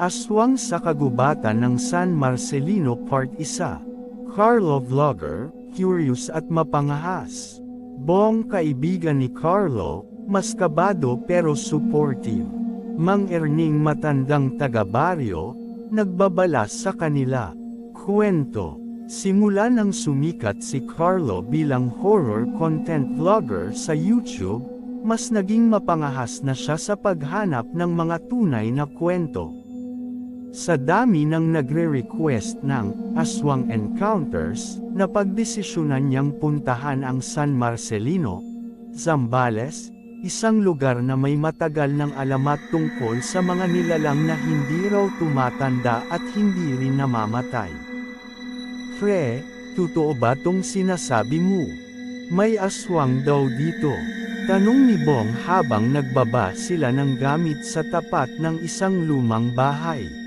Aswang sa kagubatan ng San Marcelino Part 1. Carlo Vlogger, curious at mapangahas. Bong kaibigan ni Carlo, mas kabado pero supportive. Mang Erning matandang taga-baryo, nagbabalas sa kanila. Kwento. Simula nang sumikat si Carlo bilang horror content vlogger sa YouTube, mas naging mapangahas na siya sa paghanap ng mga tunay na kwento. Sa dami ng nagre-request ng Aswang Encounters, napagdesisyonan niyang puntahan ang San Marcelino, Zambales, isang lugar na may matagal ng alamat tungkol sa mga nilalang na hindi raw tumatanda at hindi rin namamatay. Pre, totoo ba tong sinasabi mo? May aswang daw dito. Tanong ni Bong habang nagbaba sila ng gamit sa tapat ng isang lumang bahay.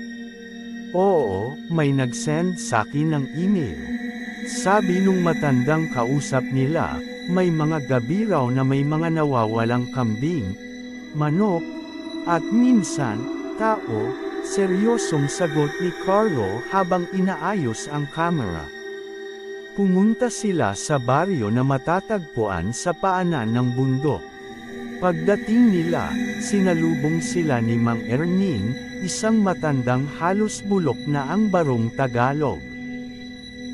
Oo, may nag-send sa akin ng email. Sabi nung matandang kausap nila, may mga gabi raw na may mga nawawalang kambing, manok, at minsan, tao, seryosong sagot ni Carlo habang inaayos ang camera. Pumunta sila sa baryo na matatagpuan sa paanan ng bundok. Pagdating nila, sinalubong sila ni Mang Erning, isang matandang halos bulok na ang barong Tagalog.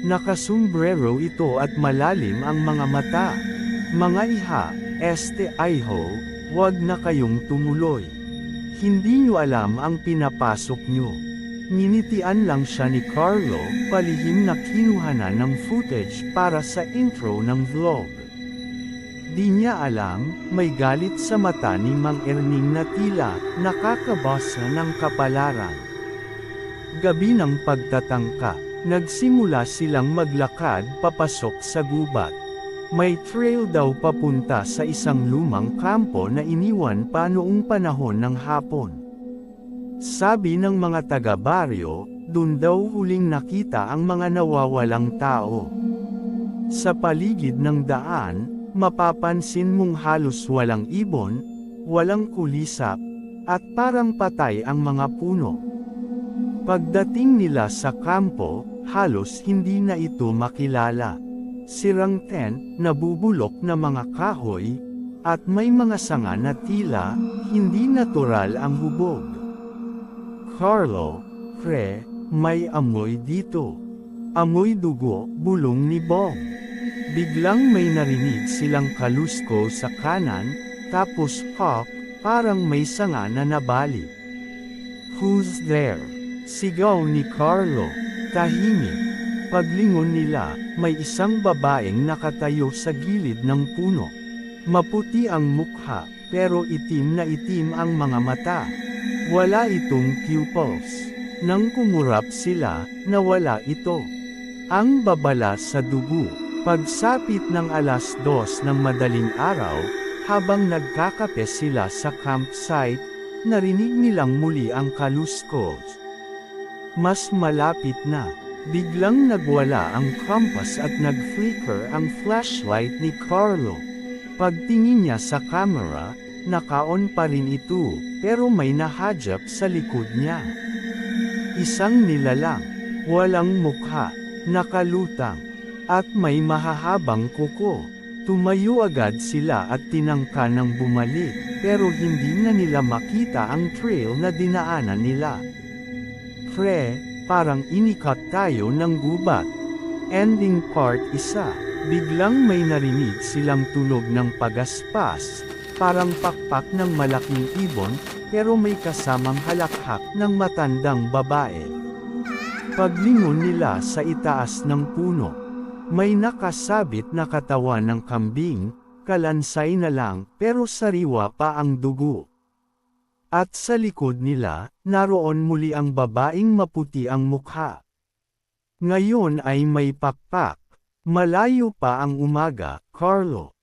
Nakasumbrero ito at malalim ang mga mata. Mga iha, este ayho, wag na kayong tumuloy. Hindi nyo alam ang pinapasok nyo. Ninitian lang siya ni Carlo, palihim na kinuhanan ng footage para sa intro ng vlog. Di niya alam, may galit sa mata ni Mang Erning na tila, nakakabasa ng kapalaran. Gabi ng pagtatangka, nagsimula silang maglakad papasok sa gubat. May trail daw papunta sa isang lumang kampo na iniwan pa noong panahon ng hapon. Sabi ng mga taga-baryo, dun daw huling nakita ang mga nawawalang tao. Sa paligid ng daan, mapapansin mong halos walang ibon, walang kulisap, at parang patay ang mga puno. Pagdating nila sa kampo, halos hindi na ito makilala. Sirang tent, nabubulok na mga kahoy, at may mga sanga na tila, hindi natural ang hubog. Carlo, pre, may amoy dito. Amoy dugo, bulong ni Bong. Biglang may narinig silang kalusko sa kanan, tapos pop, parang may sanga na nabali. Who's there? Sigaw ni Carlo. Tahimik. Paglingon nila, may isang babaeng nakatayo sa gilid ng puno. Maputi ang mukha, pero itim na itim ang mga mata. Wala itong pupils. Nang kumurap sila, nawala ito. Ang babala sa dugo. Pagsapit ng alas dos ng madaling araw, habang nagkakape sila sa campsite, narinig nilang muli ang kaluskos. Mas malapit na. Biglang nagwala ang compass at nag-flicker ang flashlight ni Carlo. Pagtingin niya sa camera, naka-on pa rin ito, pero may nahajap sa likod niya. Isang nilalang, walang mukha, nakalutang, at may mahahabang kuko. Tumayo agad sila at tinangka ng bumalik, pero hindi na nila makita ang trail na dinaanan nila. Pre, parang inikat tayo ng gubat. Ending part isa, biglang may narinig silang tunog ng pagaspas, parang pakpak ng malaking ibon, pero may kasamang halakhak ng matandang babae. Paglingon nila sa itaas ng puno, may nakasabit na katawan ng kambing, kalansay na lang, pero sariwa pa ang dugo. At sa likod nila, naroon muli ang babaeng maputi ang mukha. Ngayon ay may pakpak. Malayo pa ang umaga, Carlo.